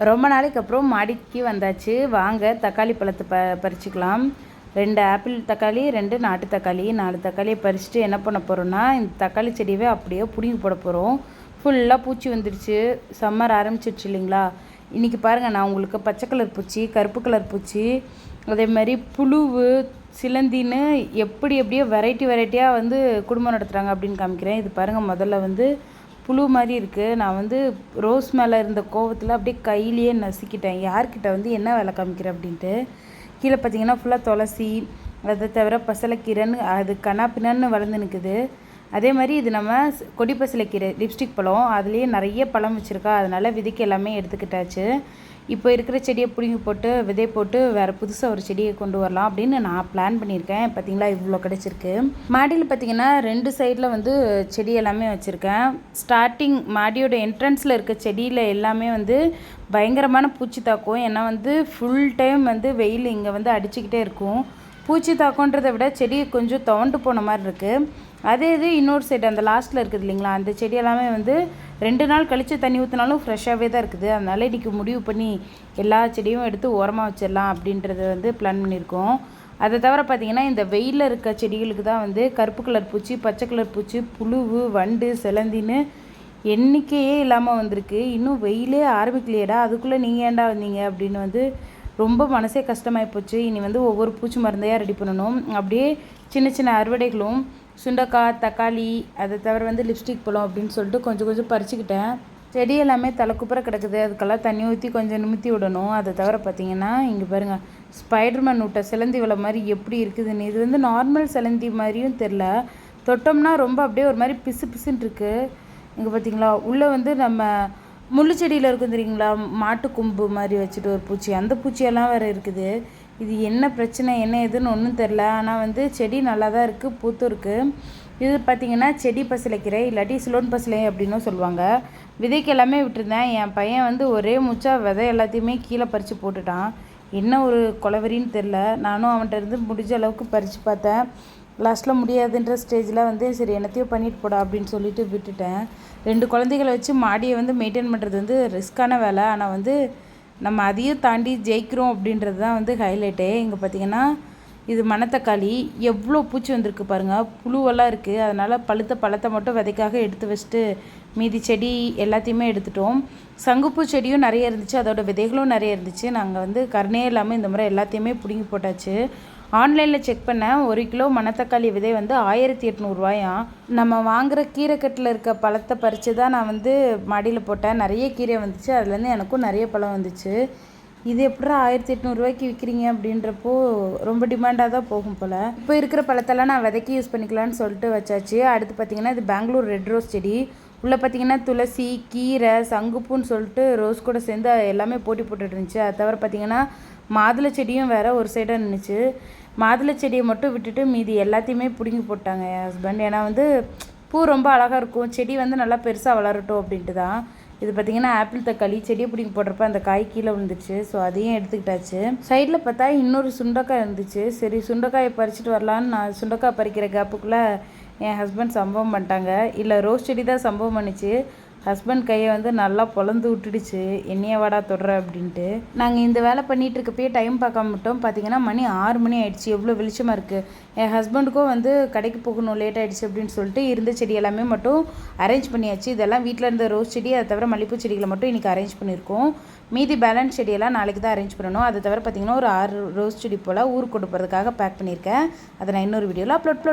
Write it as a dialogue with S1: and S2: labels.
S1: ரொம்ப நாளைக்கு அப்புறம் மாடிக்கு வந்தாச்சு. வாங்க தக்காளி பழத்தை ப பறிச்சுக்கலாம். ரெண்டு ஆப்பிள் தக்காளி ரெண்டு நாட்டு தக்காளி. நாலு தக்காளியை பறிச்சுட்டு என்ன பண்ண போகிறோன்னா இந்த தக்காளி செடியவே அப்படியே பிடுங்கி போட போகிறோம் ஃபுல்லாக பூச்சி வந்துடுச்சு. சம்மர் ஆரம்பிச்சிடுச்சு இல்லைங்களா? இன்றைக்கி பாருங்கள் நான் உங்களுக்கு பச்சை கலர் பூச்சி கருப்பு கலர் பூச்சி அதே மாதிரி புழுவு சிலந்தின்னு எப்படி எப்படியோ வெரைட்டி வெரைட்டியாக வந்து குடும்பம் நடத்துகிறாங்க அப்படின்னு காமிக்கிறேன். இது பாருங்கள் முதல்ல வந்து புழு மாதிரி இருக்குது நான் வந்து ரோஸ் மேலே இருந்த கோவத்தில் அப்படியே கையிலேயே நசுக்கிட்டேன். யார்கிட்ட வந்து என்ன வேலை காமிக்கிறேன் அப்படின்ட்டு. கீழே பார்த்தீங்கன்னா ஃபுல்லாக துளசி அதை தவிர பசலைக்கீரைன்னு அது கண்ணாப்பின்னு வளர்ந்து நிற்குது அதே மாதிரி இது நம்ம கொடி பசலைக்கீரை லிப்ஸ்டிக் பழம். அதுலேயே நிறைய பழம் வச்சுருக்கா. அதனால் விதைக்கு எல்லாமே எடுத்துக்கிட்டாச்சு. இப்போ இருக்கிற செடியை பிடுங்கி போட்டு விதை போட்டு வேறு புதுசாக ஒரு செடியை கொண்டு வரலாம் அப்படின்னு நான் பிளான் பண்ணியிருக்கேன். பார்த்தீங்களா? இவ்வளோ கிடச்சிருக்கு. மாடியில் பார்த்தீங்கன்னா ரெண்டு சைடில் வந்து செடி எல்லாமே வச்சுருக்கேன். ஸ்டார்டிங் மாடியோட என்ட்ரன்ஸில் இருக்க செடியில் எல்லாமே வந்து பயங்கரமான பூச்சி தாக்கும். ஏன்னா வந்து ஃபுல் டைம் வந்து வெயில் இங்கே வந்து அடிச்சுக்கிட்டே இருக்கும். பூச்சி தாக்கன்றதை விட செடி கொஞ்சம் துவண்டு போன மாதிரி இருக்குது அதே இது இன்னொரு சைடு அந்த லாஸ்ட்டில் இருக்குது இல்லைங்களா? அந்த செடி எல்லாமே வந்து ரெண்டு நாள் கழித்து தண்ணி ஊற்றினாலும் ஃப்ரெஷ்ஷாகவே தான் இருக்குது. அதனால் இன்றைக்கி முடிவு பண்ணி எல்லா செடியும் எடுத்து ஓரமாக வச்சிடலாம் அப்படின்றத வந்து பிளான் பண்ணியிருக்கோம். அதை தவிர பார்த்திங்கன்னா இந்த வெயிலில் இருக்க செடிகளுக்கு தான் வந்து கருப்பு கலர் பூச்சி பச்சை கலர் பூச்சி புழுவு வண்டு செலந்தின்னு எண்ணிக்கையே இல்லாமல் வந்திருக்கு. இன்னும் வெயிலே ஆரம்பிக்கலையடா அதுக்குள்ளே நீங்கள் ஏண்டா வந்தீங்க அப்படின்னு வந்து ரொம்ப மனசே கஷ்டமாகி போச்சு. இனி வந்து ஒவ்வொரு பூச்சி மருந்தையாக ரெடி பண்ணணும். அப்படியே சின்ன சின்ன அறுவடைகளும் சுண்டக்காய் தக்காளி அதை தவிர வந்து லிப்ஸ்டிக் பழம் அப்படின்னு சொல்லிட்டு கொஞ்சம் கொஞ்சம் பறிச்சுக்கிட்டேன். செடி எல்லாமே தலைக்குப்புற கிடக்குது. அதுக்கெல்லாம் தண்ணி ஊற்றி கொஞ்சம் நிமித்தி விடணும். அதை தவிர பார்த்தீங்கன்னா இங்கே பாருங்கள் ஸ்பைடர்மேன் விட்ட சிலந்தி விலை மாதிரி எப்படி இருக்குதுன்னு. இது வந்து நார்மல் சிலந்தி மாதிரியும் தெரில தொட்டோம்னா ரொம்ப அப்படியே ஒரு மாதிரி பிசு பிசுன்னு இருக்குது இங்கே பார்த்தீங்களா உள்ளே வந்து நம்ம முள்ளு செடியில் இருக்கும் தெரியுங்களா மாட்டு கொம்பு மாதிரி வச்சுட்டு ஒரு பூச்சி. அந்த பூச்சியெல்லாம் வேறு இருக்குது. இது என்ன பிரச்சனை என்ன எதுன்னு ஒன்றும் தெரில ஆனால் வந்து செடி நல்லா தான் இருக்குது பூத்தும் இருக்குது இது பார்த்திங்கன்னா செடி பசலைக்கீரை இல்லாட்டி சிலோன் பசலை அப்படின்னும் சொல்லுவாங்க. விதைக்கு எல்லாமே விட்டுருந்தேன். என் பையன் வந்து ஒரே முச்சா விதை எல்லாத்தையுமே கீழே பறித்து போட்டுட்டான். என்ன ஒரு கொலவரின்னு தெரில நானும் அவன்கிட்ட இருந்து முடிஞ்ச அளவுக்கு பறித்து பார்த்தேன். லாஸ்ட்டில் முடியாதுன்ற ஸ்டேஜில் வந்து சரி என்னத்தையும் பண்ணிட்டு போடா அப்படின்னு சொல்லிட்டு விட்டுட்டேன். ரெண்டு குழந்தைகளை வச்சு மாடியை வந்து மெயின்டைன் பண்ணுறது வந்து ரிஸ்க்கான வேலை. ஆனால் வந்து நம்ம அதையும் தாண்டி ஜெயிக்கிறோம் அப்படின்றது தான் வந்து ஹைலைட்டே இங்கே பார்த்தீங்கன்னா இது மணத்தக்காளி. எவ்வளோ பூச்சி வந்திருக்கு பாருங்கள் புழுவெல்லாம் இருக்குது அதனால் பழுத்த பழத்தை மட்டும் விதைக்காக எடுத்து வச்சுட்டு மீதி செடி எல்லாத்தையுமே எடுத்துட்டோம். சங்குப்பூ செடியும் நிறைய இருந்துச்சு. அதோட விதைகளும் நிறைய இருந்துச்சு. நாங்கள் வந்து கருணே இல்லாமல் இந்த முறை எல்லாத்தையுமே பிடுங்கி போட்டாச்சு. ஆன்லைனில் செக் பண்ணேன் ஒரு கிலோ மணத்தக்காளி விதை வந்து ஆயிரத்தி எட்நூறுவாயாம் நம்ம வாங்குகிற கீரைக்கட்டில் இருக்க பழத்தை பறித்து தான் நான் வந்து மாடியில் போட்டேன். நிறைய கீரை வந்துச்சு. அதுலேருந்து எனக்கும் நிறைய பழம் வந்துச்சு. இது எப்படா ஆயிரத்தி எட்நூறுவாய்க்கு விற்கிறீங்க அப்படின்றப்போ ரொம்ப டிமாண்டாக தான் போகும் போல். இப்போ இருக்கிற பழத்தெல்லாம் நான் விதைக்கி யூஸ் பண்ணிக்கலான்னு சொல்லிட்டு வச்சாச்சு. அடுத்து பார்த்திங்கன்னா இது பெங்களூர் ரெட் ரோஸ் செடி. உள்ளே பார்த்திங்கன்னா துளசி கீரை சங்குப்பூன்னு சொல்லிட்டு ரோஸ் கூட சேர்ந்து எல்லாமே போட்டி போட்டுட்டு இருந்துச்சு. அது தவிர பார்த்திங்கன்னா மாதுளை செடியும் வேறு ஒரு சைடாக நின்றுச்சு மாதுளை செடியை மட்டும் விட்டுட்டு மீதி எல்லாத்தையுமே பிடுங்கி போட்டாங்க என் ஹஸ்பண்ட் ஏன்னா வந்து பூ ரொம்ப அழகாக இருக்கும். செடி வந்து நல்லா பெருசாக வளரட்டும் அப்படின்ட்டு தான் இது பார்த்திங்கன்னா ஆப்பிள் தக்காளி செடியை பிடிங்கி போடுறப்ப அந்த காய் கீழே விழுந்துச்சு. ஸோ அதையும் எடுத்துக்கிட்டாச்சு. சைடில் பார்த்தா இன்னொரு சுண்டக்காய் இருந்துச்சு. சரி சுண்டக்காயை பறிச்சுட்டு வரலான்னு நான் சுண்டக்காய் பறிக்கிற கேப்புக்குள்ளே என் ஹஸ்பண்ட் சம்பவம் பண்ணிட்டாங்க. இல்லை ரோஸ் செடி தான் சம்பவம் பண்ணிச்சு. ஹஸ்பண்ட் கையை வந்து நல்லா பொழந்து விட்டுடுச்சு. என்னையே வாடா தொடுற அப்படின்ட்டு. நாங்கள் இந்த வேலை பண்ணிகிட்டு இருக்கப்பயே டைம் பார்க்காம மட்டும் பார்த்தீங்கன்னா மணி ஆறு மணி ஆயிடுச்சு. எவ்வளோ வெளிச்சமாக இருக்குது என் ஹஸ்பண்டுக்கும் வந்து கடைக்கு போகணும் லேட் ஆகிடுச்சு அப்படின்னு சொல்லிட்டு இருந்த செடி எல்லாமே மட்டும் அரேஞ்ச் பண்ணியாச்சு. இதெல்லாம் வீட்டில் இருந்த ரோஸ் செடி அதை தவிர மல்லிப்பூ செடிகளை மட்டும் இன்றைக்கி அரேஞ்ச் பண்ணியிருக்கோம். மீதி பேலன்ஸ் செடியெல்லாம் நாளைக்கு தான் அரேஞ்ச் பண்ணணும். அதை தவிர பார்த்திங்கன்னா ஒரு ஆறு ரோஸ் செடி போல் ஊருக்கு கொண்டு போகிறதுக்காக பேக் பண்ணியிருக்கேன். அதை நான் இன்னொரு வீடியோவில் அப்லோட்